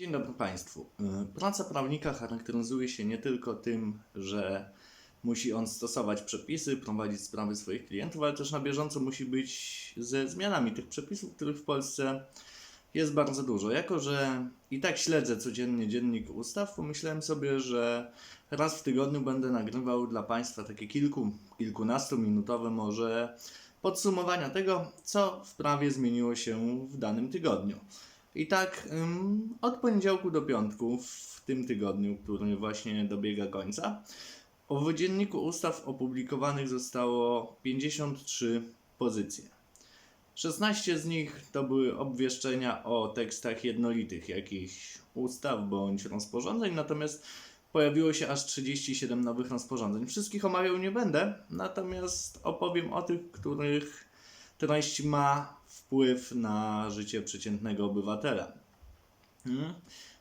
Dzień dobry Państwu. Y, Praca prawnika charakteryzuje się nie tylko tym, że musi on stosować przepisy, prowadzić sprawy swoich klientów, ale też na bieżąco musi być ze zmianami tych przepisów, których w Polsce jest bardzo dużo. Jako, że i tak śledzę codziennie dziennik ustaw, pomyślałem sobie, że raz w tygodniu będę nagrywał dla Państwa takie kilku, kilkunastominutowe może podsumowania tego, co w prawie zmieniło się w danym tygodniu. I tak ym, od poniedziałku do piątku w tym tygodniu, który właśnie dobiega końca, w dzienniku ustaw opublikowanych zostało 53 pozycje. 16 z nich to były obwieszczenia o tekstach jednolitych jakichś ustaw bądź rozporządzeń, natomiast pojawiło się aż 37 nowych rozporządzeń. Wszystkich omawiał nie będę, natomiast opowiem o tych, których treść ma wpływ na życie przeciętnego obywatela. Hmm.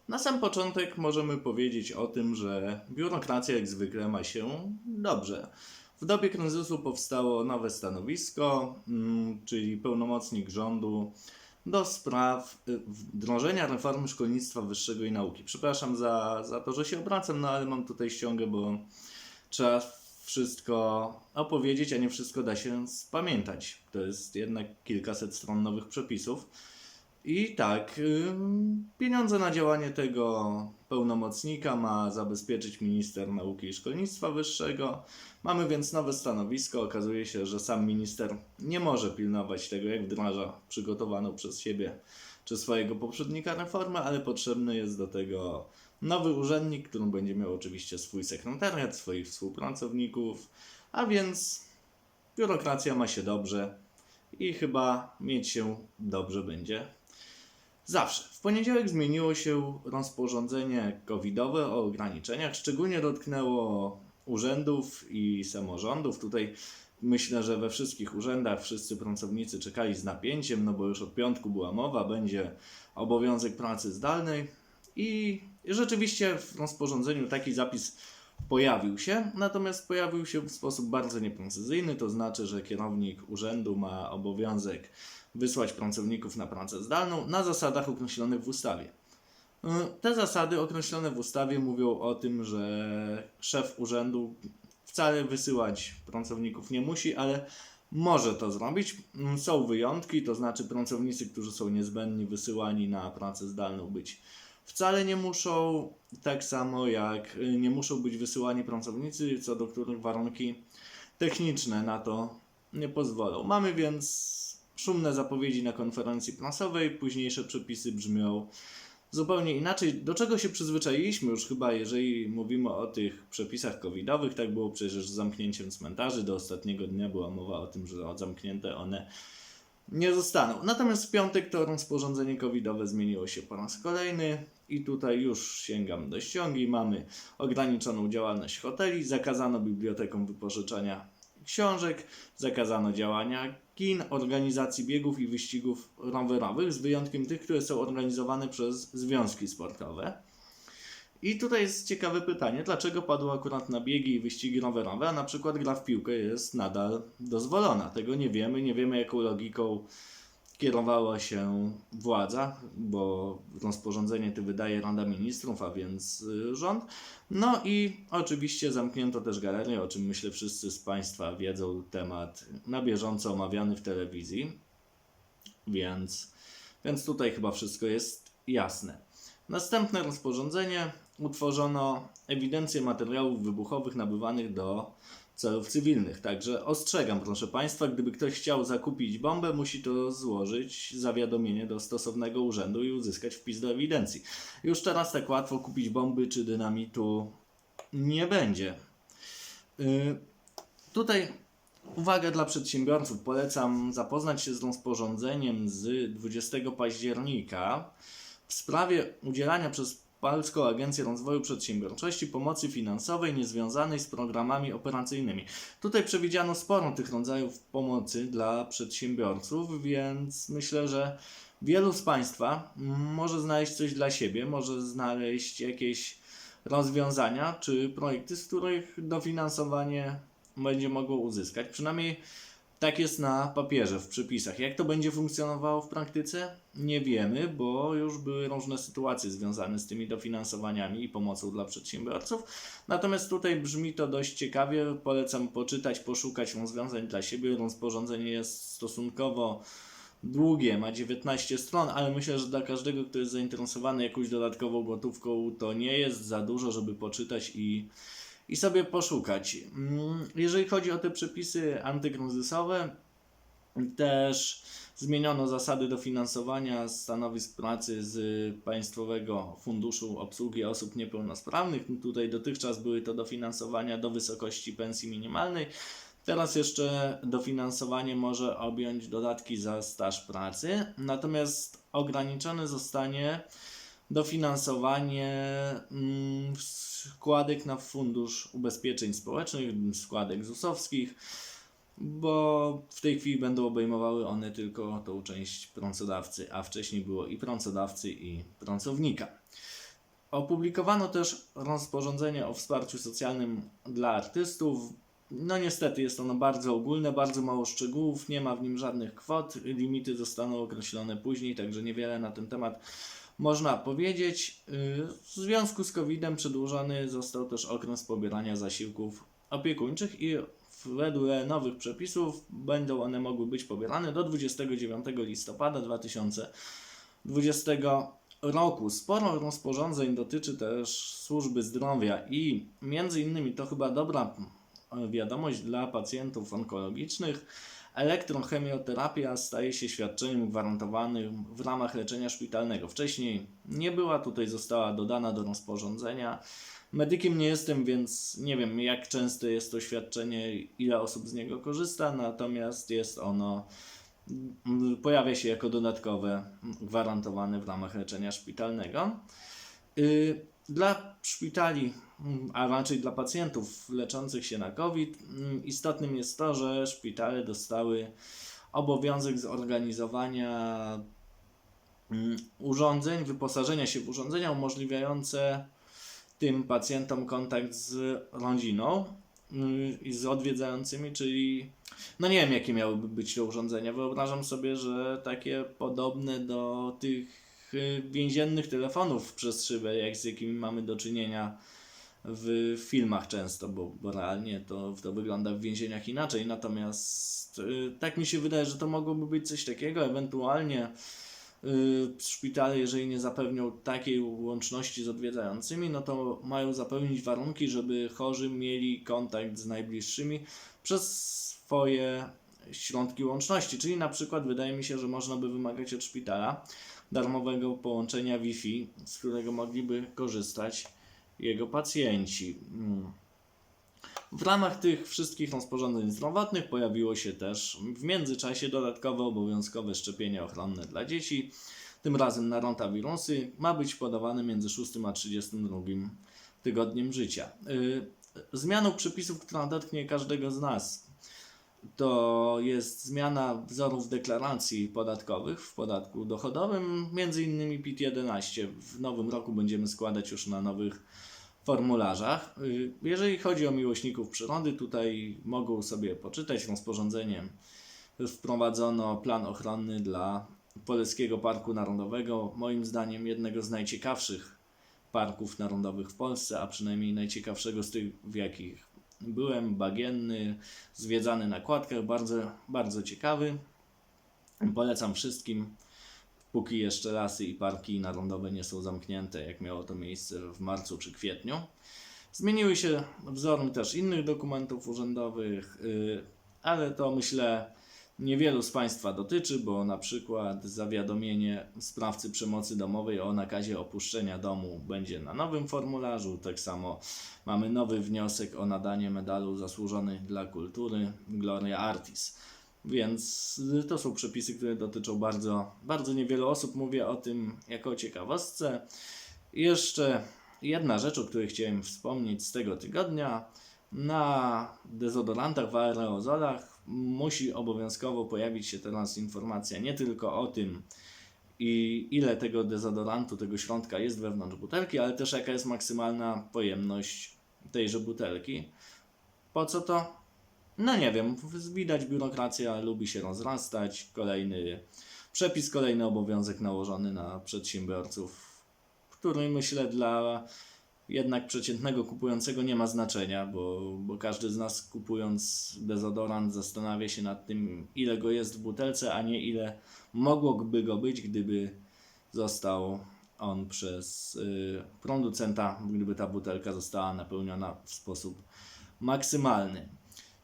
Na sam początek możemy powiedzieć o tym, że biurokracja jak zwykle ma się dobrze. W dobie kryzysu powstało nowe stanowisko, mm, czyli pełnomocnik rządu do spraw y, wdrożenia reformy szkolnictwa wyższego i nauki. Przepraszam za, za to, że się obracam, no ale mam tutaj ściągę, bo trzeba wszystko opowiedzieć, a nie wszystko da się spamiętać. To jest jednak kilkaset stron nowych przepisów. I tak, pieniądze na działanie tego pełnomocnika ma zabezpieczyć minister nauki i szkolnictwa wyższego. Mamy więc nowe stanowisko. Okazuje się, że sam minister nie może pilnować tego, jak wdraża przygotowaną przez siebie czy swojego poprzednika reformę, ale potrzebny jest do tego nowy urzędnik, który będzie miał oczywiście swój sekretariat, swoich współpracowników, a więc biurokracja ma się dobrze i chyba mieć się dobrze będzie Zawsze. W poniedziałek zmieniło się rozporządzenie covidowe o ograniczeniach. Szczególnie dotknęło urzędów i samorządów. Tutaj myślę, że we wszystkich urzędach wszyscy pracownicy czekali z napięciem, no bo już od piątku była mowa, będzie obowiązek pracy zdalnej. I rzeczywiście w rozporządzeniu taki zapis pojawił się, natomiast pojawił się w sposób bardzo nieprecyzyjny, to znaczy, że kierownik urzędu ma obowiązek wysłać pracowników na pracę zdalną na zasadach określonych w ustawie. Y, Te zasady określone w ustawie mówią o tym, że szef urzędu wcale wysyłać pracowników nie musi, ale może to zrobić. Mm, Są wyjątki, to znaczy pracownicy, którzy są niezbędni, wysyłani na pracę zdalną być wcale nie muszą, tak samo jak y, nie muszą być wysyłani pracownicy, co do których warunki techniczne na to nie pozwolą. Mamy więc szumne zapowiedzi na konferencji prasowej, późniejsze przepisy brzmią zupełnie inaczej. Do czego się przyzwyczailiśmy już chyba, jeżeli mówimy o tych przepisach covidowych, tak było przecież z zamknięciem cmentarzy, do ostatniego dnia była mowa o tym, że zamknięte one nie zostaną. Natomiast w piątek to rozporządzenie covidowe zmieniło się po raz kolejny i tutaj już sięgam do ściągi. Mamy ograniczoną działalność hoteli, zakazano bibliotekom wypożyczania książek, zakazano działania kin, organizacji biegów i wyścigów rowerowych, z wyjątkiem tych, które są organizowane przez związki sportowe. I tutaj jest ciekawe pytanie, dlaczego padło akurat na biegi i wyścigi rowerowe, a na przykład gra w piłkę jest nadal dozwolona. Tego nie wiemy, nie wiemy jaką logiką kierowała się władza, bo rozporządzenie to wydaje Rada Ministrów, a więc y, rząd. No i oczywiście zamknięto też galerię, o czym myślę wszyscy z Państwa wiedzą, temat na bieżąco omawiany w telewizji, więc, więc tutaj chyba wszystko jest jasne. Następne rozporządzenie utworzono ewidencję materiałów wybuchowych nabywanych do celów cywilnych. Także ostrzegam, proszę Państwa, gdyby ktoś chciał zakupić bombę, musi to złożyć zawiadomienie do stosownego urzędu i uzyskać wpis do ewidencji. Już teraz tak łatwo kupić bomby czy dynamitu nie będzie. Yy, tutaj uwaga dla przedsiębiorców. Polecam zapoznać się z rozporządzeniem z 20 października w sprawie udzielania przez Polską Agencję Rozwoju Przedsiębiorczości pomocy finansowej niezwiązanej z programami operacyjnymi. Tutaj przewidziano sporo tych rodzajów pomocy dla przedsiębiorców, więc myślę, że wielu z Państwa może znaleźć coś dla siebie, może znaleźć jakieś rozwiązania czy projekty, z których dofinansowanie będzie mogło uzyskać. Przynajmniej tak jest na papierze, w przepisach. Jak to będzie funkcjonowało w praktyce? Nie wiemy, bo już były różne sytuacje związane z tymi dofinansowaniami i pomocą dla przedsiębiorców. Natomiast tutaj brzmi to dość ciekawie. Polecam poczytać, poszukać rozwiązań dla siebie. Rozporządzenie jest stosunkowo długie, ma 19 stron, ale myślę, że dla każdego, kto jest zainteresowany jakąś dodatkową gotówką, to nie jest za dużo, żeby poczytać i, i sobie poszukać. Mm, Jeżeli chodzi o te przepisy antykryzysowe, też zmieniono zasady dofinansowania stanowisk pracy z Państwowego Funduszu Obsługi Osób Niepełnosprawnych. Tutaj dotychczas były to dofinansowania do wysokości pensji minimalnej. Teraz jeszcze dofinansowanie może objąć dodatki za staż pracy, natomiast ograniczone zostanie dofinansowanie mm, składek na Fundusz Ubezpieczeń Społecznych, składek ZUS-owskich, bo w tej chwili będą obejmowały one tylko tą część pracodawcy, a wcześniej było i pracodawcy, i pracownika. Opublikowano też rozporządzenie o wsparciu socjalnym dla artystów. No niestety jest ono bardzo ogólne, bardzo mało szczegółów, nie ma w nim żadnych kwot, limity zostaną określone później, także niewiele na ten temat można powiedzieć. Yy, W związku z COVID-em przedłużony został też okres pobierania zasiłków opiekuńczych i wedle nowych przepisów będą one mogły być pobierane do 29 listopada 2020 roku. Sporo rozporządzeń dotyczy też służby zdrowia i między innymi to chyba dobra wiadomość dla pacjentów onkologicznych. Elektrochemioterapia staje się świadczeniem gwarantowanym w ramach leczenia szpitalnego. Wcześniej nie była, tutaj została dodana do rozporządzenia. Medykiem nie jestem, więc nie wiem jak często jest to świadczenie, ile osób z niego korzysta, natomiast jest ono, pojawia się jako dodatkowe, gwarantowane w ramach leczenia szpitalnego. Y, Dla szpitali, a raczej dla pacjentów leczących się na COVID, mm, istotnym jest to, że szpitale dostały obowiązek zorganizowania mm, urządzeń, wyposażenia się w urządzenia umożliwiające tym pacjentom kontakt z rodziną mm, i z odwiedzającymi, czyli no nie wiem jakie miałyby być te urządzenia. Wyobrażam sobie, że takie podobne do tych y, więziennych telefonów przez szybę, jak z jakimi mamy do czynienia w filmach często, bo, bo realnie to, to wygląda w więzieniach inaczej. Natomiast y, tak mi się wydaje, że to mogłoby być coś takiego, ewentualnie y, szpitale, jeżeli nie zapewnią takiej łączności z odwiedzającymi, no to mają zapewnić warunki, żeby chorzy mieli kontakt z najbliższymi przez swoje środki łączności. Czyli na przykład wydaje mi się, że można by wymagać od szpitala darmowego połączenia Wi-Fi, z którego mogliby korzystać jego pacjenci. Mm. W ramach tych wszystkich rozporządzeń zdrowotnych pojawiło się też w międzyczasie dodatkowe obowiązkowe szczepienie ochronne dla dzieci. Tym razem na rotawirusy ma być podawane między 6 a 32 tygodniem życia. Y, Zmianą przepisów, która dotknie każdego z nas, to jest zmiana wzorów deklaracji podatkowych w podatku dochodowym, między innymi PIT-11. W nowym roku będziemy składać już na nowych formularzach. Jeżeli chodzi o miłośników przyrody, tutaj mogą sobie poczytać rozporządzeniem. Wprowadzono plan ochronny dla Poleckiego Parku Narodowego, moim zdaniem jednego z najciekawszych parków narodowych w Polsce, a przynajmniej najciekawszego z tych, w jakich byłem, bagienny, zwiedzany na kładkach, bardzo, bardzo ciekawy. Polecam wszystkim, póki jeszcze lasy i parki narodowe nie są zamknięte, jak miało to miejsce w marcu czy kwietniu. Zmieniły się wzory też innych dokumentów urzędowych, yy, ale to myślę niewielu z Państwa dotyczy, bo na przykład zawiadomienie sprawcy przemocy domowej o nakazie opuszczenia domu będzie na nowym formularzu. Tak samo mamy nowy wniosek o nadanie medalu zasłużony dla kultury Gloria Artis. Więc to są przepisy, które dotyczą bardzo, bardzo niewielu osób. Mówię o tym jako ciekawostce. Jeszcze jedna rzecz, o której chciałem wspomnieć z tego tygodnia. Na dezodorantach w aerozolach musi obowiązkowo pojawić się teraz informacja nie tylko o tym, i ile tego dezodorantu, tego środka jest wewnątrz butelki, ale też jaka jest maksymalna pojemność tejże butelki. Po co to? no nie wiem, widać biurokracja lubi się rozrastać, kolejny przepis, kolejny obowiązek nałożony na przedsiębiorców, który myślę dla jednak przeciętnego kupującego nie ma znaczenia, bo, bo każdy z nas kupując dezodorant zastanawia się nad tym, ile go jest w butelce, a nie ile mogłoby go być, gdyby został on przez y, producenta, gdyby ta butelka została napełniona w sposób maksymalny.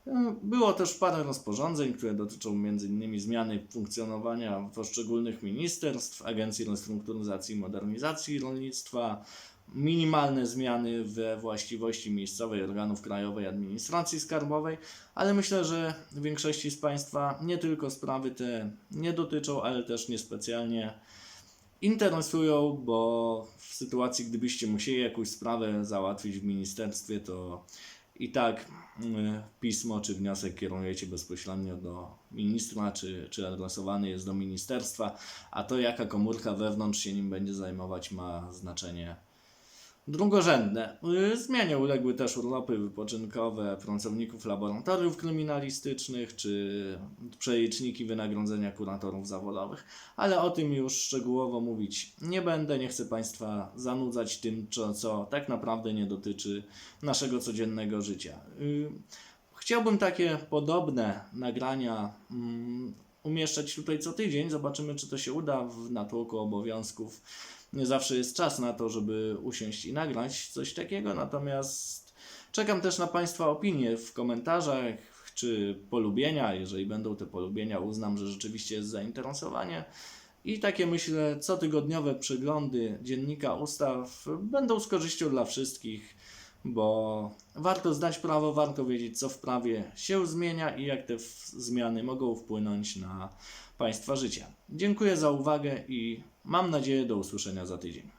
Y, Było też parę rozporządzeń, które dotyczą m.in. zmiany funkcjonowania poszczególnych ministerstw, Agencji Restrukturyzacji i Modernizacji Rolnictwa, minimalne zmiany we właściwości miejscowej organów Krajowej Administracji Skarbowej, ale myślę, że większości z Państwa nie tylko sprawy te nie dotyczą, ale też niespecjalnie interesują, bo w sytuacji, gdybyście musieli jakąś sprawę załatwić w ministerstwie, to i tak y, pismo czy wniosek kierujecie bezpośrednio do ministra, czy, czy adresowany jest do ministerstwa, a to jaka komórka wewnątrz się nim będzie zajmować ma znaczenie drugorzędne. Y, Zmianie uległy też urlopy wypoczynkowe pracowników laboratoriów kryminalistycznych czy przeliczniki wynagrodzenia kuratorów zawodowych, ale o tym już szczegółowo mówić nie będę. Nie chcę Państwa zanudzać tym, co, co tak naprawdę nie dotyczy naszego codziennego życia. Y, Chciałbym takie podobne nagrania mm, umieszczać tutaj co tydzień. Zobaczymy, czy to się uda w natłoku obowiązków nie zawsze jest czas na to, żeby usiąść i nagrać coś takiego, natomiast czekam też na Państwa opinie w komentarzach czy polubienia. Jeżeli będą te polubienia, uznam, że rzeczywiście jest zainteresowanie. I takie myślę, cotygodniowe przeglądy dziennika ustaw będą z korzyścią dla wszystkich, bo warto znać prawo, warto wiedzieć, co w prawie się zmienia i jak te zmiany mogą wpłynąć na Państwa życie. Dziękuję za uwagę i mam nadzieję do usłyszenia za tydzień.